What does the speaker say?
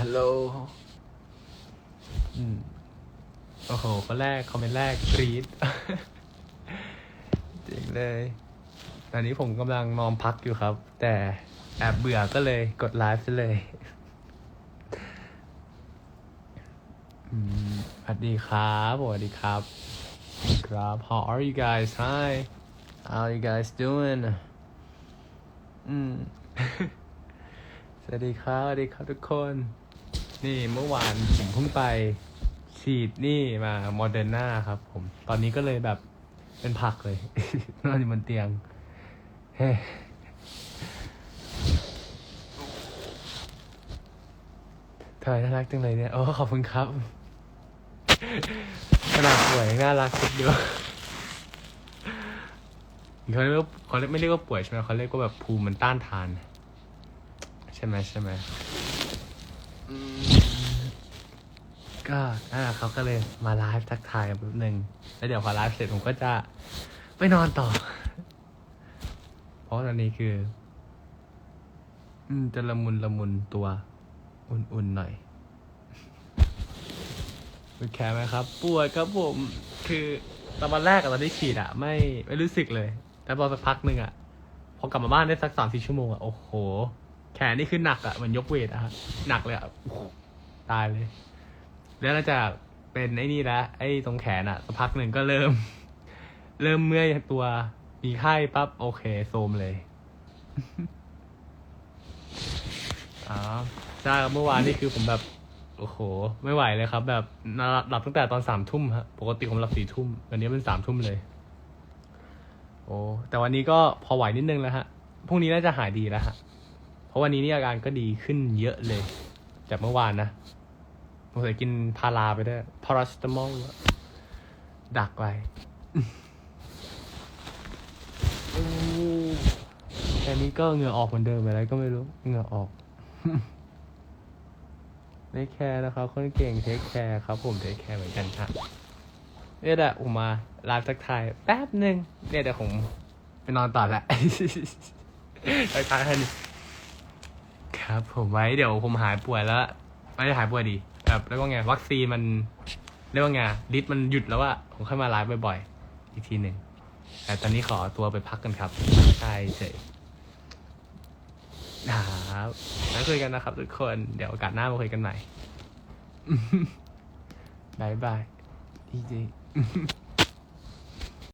ฮัลโหลอืมโอ้โหคนแรก คอมเมนต์แรกกรีดจริงเลย ตอนนี้ผมกำลังนอนพักอยู่ครับ แต่แอบเบื่อก็เลยกดไลฟ์ซะเลยอืมสวัสดีครับสวัสดีครับ ครับ how are you guys hi how are you guys doing อืม สวัสดีครับ สวัสดีครับทุกคน นี่เมื่อวานผมเพิ่งไปฉีดนี่มาโมเดอร์นาครับ ผม ตอนนี้ก็เลยแบบเป็นผักเลย นอนอยู่บนเตียง เฮ้เธอน่ารักจังเลยเนี่ย โอ้ขอบคุณครับ ขนาดป่วยยังน่ารักสุดเดียวเขาเรียกว่าเขาเรียกไม่เรียกว่าป่วยใช่ไหมเขาเรียกว่าแบบภูมิมันต้านทาน ใช่ไหมใช่ไหม ก็อ่าเขาก็เลยมาไลฟ์ทักทายแป๊บนึงแล้วเดี๋ยวพอไลฟ์เสร็จผมก็จะไปนอนต่อ เพราะตอนนี้คือ อืมจะละมุนละมุนตัว อุ่นๆหน่อยเป็นแคร์ไหมครับ ปวดครับผม คือตอนวันแรกอะตอนที่ฉีดอะไม่ไม่รู้สึกเลย แต่พอสักพักหนึ่งอะพอกลับมาบ้านได้สักสามสี่ชั่วโมงอะโอ้โห แขนนี่คือหนักอะเหมันยกเวทอะฮะหนักเลยอะโอ้โหตายเลย แล้วหลังจากเป็นไอ้นี่แล้วไอ้ตรงแขนอะสักพักหนึ่งก็เริ่ม เริ่มเมื่อยตัวมีไข้ปั๊บโอเคโซมเลยอ๋อใช่ครับเมื่อวานนี่คือผมแบบ โอ้โห ไม่ไหวเลยครับ แบบนอนหลับตั้งแต่ตอนสามทุ่มฮะปกติผมหลับสี่ทุ่มวันนี้เป็นสามทุ่มเลย โอ้แต่วันนี้ก็พอไหวนิดนึงแล้วฮะพรุ่งนี้น่าจะหายดีแล้วฮะ ราะวันนี้นี่อาการก็ดีขึ้นเยอะเลย จากเมื่อวานนะผมเคยกินพาราไปด้วยพาราสตามอลดักไว้แค่นี้ก็เหงื่อออกเหมือนเดิมอะไรก็ไม่รู้เหงื่อออกเทคแคร์นะครับคนเก่งเทคแคร์ครับผมเทคแคร์เหมือนกันครับเนี่ยแหละผมมาลฟ์ทักทายแป๊บหนึ่งเนี่ยเดี๋ยวผมไปนอนต่อละทักทายท่าน ครับผมไว้เดี๋ยวผมหายป่วยแล้วไม่ได้หายป่วยดีแบบเรียกว่าไงวัคซีนมันเรียกว่าไงฤทธิ์มันหยุดแล้วอะผมค่อยมาไลฟ์บ่อยๆอีกทีหนึ่งแต่ตอนนี้ขอตัวไปพักกันครับใช่เฉยครับแล้วคุยกันนะครับ ทุกคนเดี๋ยวโอกาสหน้ามาคุยกันใหม่บายบายดีจี